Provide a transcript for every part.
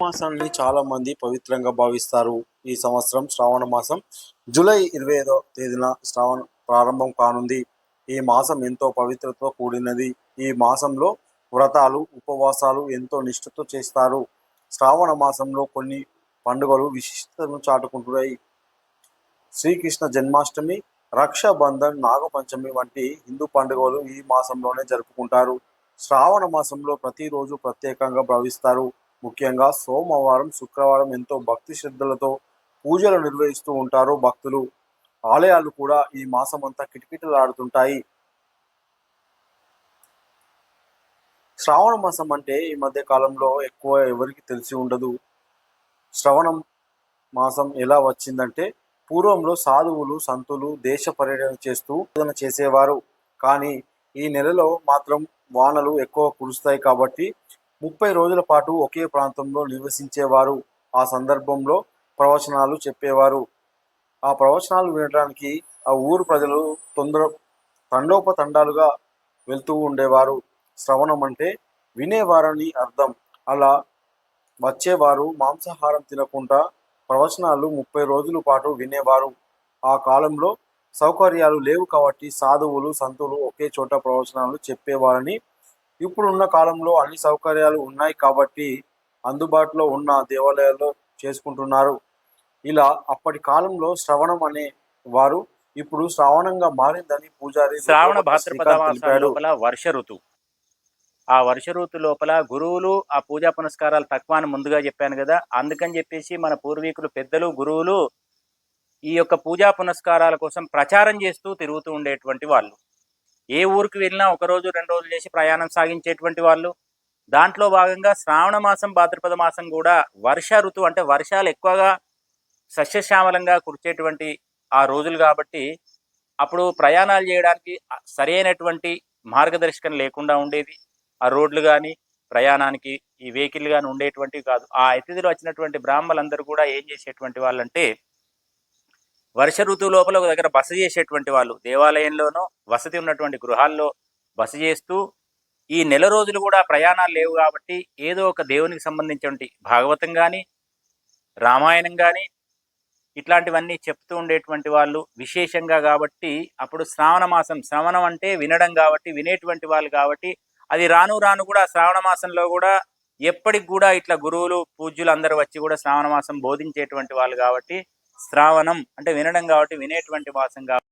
మాసాన్ని చాలా మంది పవిత్రంగా భావిస్తారు. ఈ సంవత్సరం శ్రావణ మాసం జూలై ఇరవై ఐదో తేదీన శ్రావణ ప్రారంభం కానుంది. ఈ మాసం ఎంతో పవిత్రతో కూడినది. ఈ మాసంలో వ్రతాలు ఉపవాసాలు ఎంతో నిష్ఠతో చేస్తారు. శ్రావణ మాసంలో కొన్ని పండుగలు విశిష్టతను చాటుకుంటున్నాయి. శ్రీకృష్ణ జన్మాష్టమి రక్షాబంధన్ నాగపంచమి వంటి హిందూ పండుగలు ఈ మాసంలోనే జరుపుకుంటారు. శ్రావణ మాసంలో ప్రతిరోజు ప్రత్యేకంగా భావిస్తారు. ముఖ్యంగా సోమవారం శుక్రవారం ఎంతో భక్తి శ్రద్ధలతో పూజలు నిర్వహిస్తూ ఉంటారు భక్తులు. ఆలయాలు కూడా ఈ మాసం అంతా కిటకిటలాడుతుంటాయి. శ్రావణ మాసం అంటే ఈ మధ్య కాలంలో ఎక్కువ ఎవరికి తెలిసి ఉండదు. శ్రవణం మాసం ఎలా వచ్చిందంటే పూర్వంలో సాధువులు సంతులు దేశ పర్యటన చేస్తూ పూజన చేసేవారు. కానీ ఈ నెలలో మాత్రం వానలు ఎక్కువ కురుస్తాయి కాబట్టి ముప్పై రోజుల పాటు ఒకే ప్రాంతంలో నివసించేవారు. ఆ సందర్భంలో ప్రవచనాలు చెప్పేవారు. ఆ ప్రవచనాలు వినడానికి ఆ ఊరు ప్రజలు తొందర తండోపతండాలుగా వెళ్తూ ఉండేవారు. శ్రవణం అంటే వినేవారని అర్థం. అలా వచ్చేవారు మాంసాహారం తినకుండా ప్రవచనాలు ముప్పై రోజుల పాటు వినేవారు. ఆ కాలంలో సౌకర్యాలు లేవు కాబట్టి సాధువులు సంతులు ఒకే చోట ప్రవచనాలు చెప్పేవారని ఇప్పుడున్న కాలంలో అన్ని సౌకర్యాలు ఉన్నాయి కాబట్టి అందుబాటులో ఉన్న దేవాలయాల్లో చేసుకుంటున్నారు. ఇలా అప్పటి కాలంలో శ్రవణం అనే వారు ఇప్పుడు శ్రావణంగా మారిందని పూజారి శ్రావణ భాద్రపద లోపల వర్ష ఋతువు ఆ వర్ష ఋతు లోపల గురువులు ఆ పూజా పునస్కారాలు తక్కువ అని ముందుగా చెప్పాను కదా అందుకని చెప్పేసి మన పూర్వీకులు పెద్దలు గురువులు ఈ యొక్క పూజా పునస్కారాల కోసం ప్రచారం చేస్తూ తిరుగుతూ ఉండేటువంటి వాళ్ళు. ఏ ఊరికి వెళ్ళినా ఒక రోజు రెండు రోజులు చేసి ప్రయాణం సాగించేటువంటి వాళ్ళు. దాంట్లో భాగంగా శ్రావణ మాసం భాద్రపద మాసం కూడా వర్ష ఋతువు అంటే వర్షాలు ఎక్కువగా సస్యశ్యామలంగా కురిచేటువంటి ఆ రోజులు కాబట్టి అప్పుడు ప్రయాణాలు చేయడానికి సరైనటువంటి మార్గదర్శకం లేకుండా ఉండేది. ఆ రోడ్లు కానీ ప్రయాణానికి ఈ వెహికల్ కానీ ఉండేటువంటివి కాదు. ఆ అతిథులు వచ్చినటువంటి బ్రాహ్మలందరూ కూడా ఏం చేసేటువంటి వాళ్ళంటే వర్ష ఋతువు లోపల ఒక దగ్గర బస చేసేటువంటి వాళ్ళు దేవాలయంలోనో వసతి ఉన్నటువంటి గృహాల్లో బస చేస్తూ ఈ నెల రోజులు కూడా ప్రయాణాలు లేవు కాబట్టి ఏదో ఒక దేవునికి సంబంధించినటువంటి భాగవతం కానీ రామాయణం కానీ ఇట్లాంటివన్నీ చెప్తూ ఉండేటువంటి వాళ్ళు విశేషంగా కాబట్టి అప్పుడు శ్రావణ మాసం శ్రవణం అంటే వినడం కాబట్టి వినేటువంటి వాళ్ళు కాబట్టి అది రాను రాను కూడా శ్రావణ మాసంలో కూడా ఎప్పటికి కూడా ఇట్లా గురువులు పూజ్యులు అందరూ వచ్చి కూడా శ్రావణ మాసం బోధించేటువంటి వాళ్ళు కాబట్టి శ్రావణం అంటే వినడం కాబట్టి వినేటువంటి మాసం కాబట్టి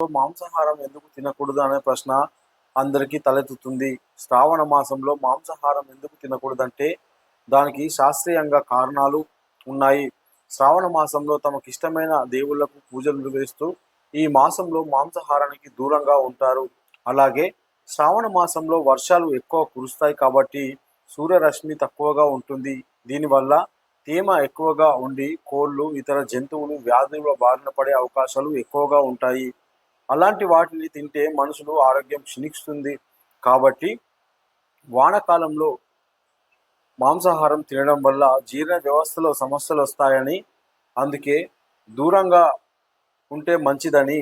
మాంసాహారం ఎందుకు తినకూడదు అనే ప్రశ్న. అందరికీ తలెత్తుతుంది. శ్రావణ మాసంలో మాంసాహారం ఎందుకు తినకూడదంటే దానికి శాస్త్రీయంగా కారణాలు ఉన్నాయి. శ్రావణ మాసంలో తమకు ఇష్టమైన దేవుళ్ళకు పూజలు నిర్వహిస్తూ ఈ మాసంలో మాంసాహారానికి దూరంగా ఉంటారు. అలాగే శ్రావణ మాసంలో వర్షాలు ఎక్కువ కురుస్తాయి కాబట్టి సూర్యరశ్మి తక్కువగా ఉంటుంది. దీనివల్ల తేమ ఎక్కువగా ఉండి కోళ్ళు ఇతర జంతువులు వ్యాధుల బారిన పడే అవకాశాలు ఎక్కువగా ఉంటాయి. అలాంటి వాటిని తింటే మనుషులు ఆరోగ్యం క్షీణిస్తుంది. కాబట్టి వానకాలంలో మాంసాహారం తినడం వల్ల జీర్ణ వ్యవస్థలో సమస్యలు వస్తాయని అందుకే దూరంగా ఉంటే మంచిదని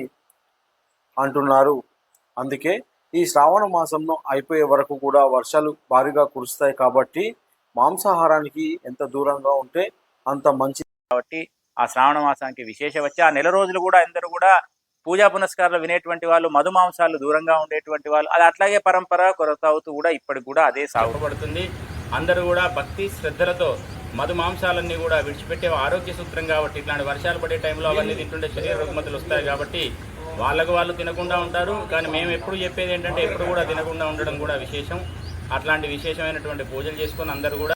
అంటున్నారు. అందుకే ఈ శ్రావణ మాసంలో అయిపోయే వరకు కూడా వర్షాలు భారీగా కురుస్తాయి కాబట్టి మాంసాహారానికి ఎంత దూరంగా ఉంటే అంత మంచిది. కాబట్టి ఆ శ్రావణ మాసానికి విశేష వచ్చి ఆ నెల రోజులు కూడా అందరూ కూడా పూజా పునస్కారాలు వినేటువంటి వాళ్ళు మధుమాంసాలు దూరంగా ఉండేటువంటి వాళ్ళు అది అట్లాగే పరంపర కొనసాగుతూ కూడా ఇప్పటికి కూడా అదే సాగుపడుతుంది అందరూ కూడా భక్తి శ్రద్ధలతో మధు మాంసాలన్నీ కూడా విడిచిపెట్టే ఆరోగ్య సూత్రం కాబట్టి ఇట్లాంటి వర్షాలు పడే టైంలో అవన్నీ తింటుంటే శరీర రుగ్మతలు వస్తాయి కాబట్టి వాళ్ళకు వాళ్ళు తినకుండా ఉంటారు. కానీ మేము ఎప్పుడు చెప్పేది ఏంటంటే ఎప్పుడు కూడా తినకుండా ఉండడం కూడా విశేషం. అట్లాంటి విశేషమైనటువంటి పూజలు చేసుకొని అందరూ కూడా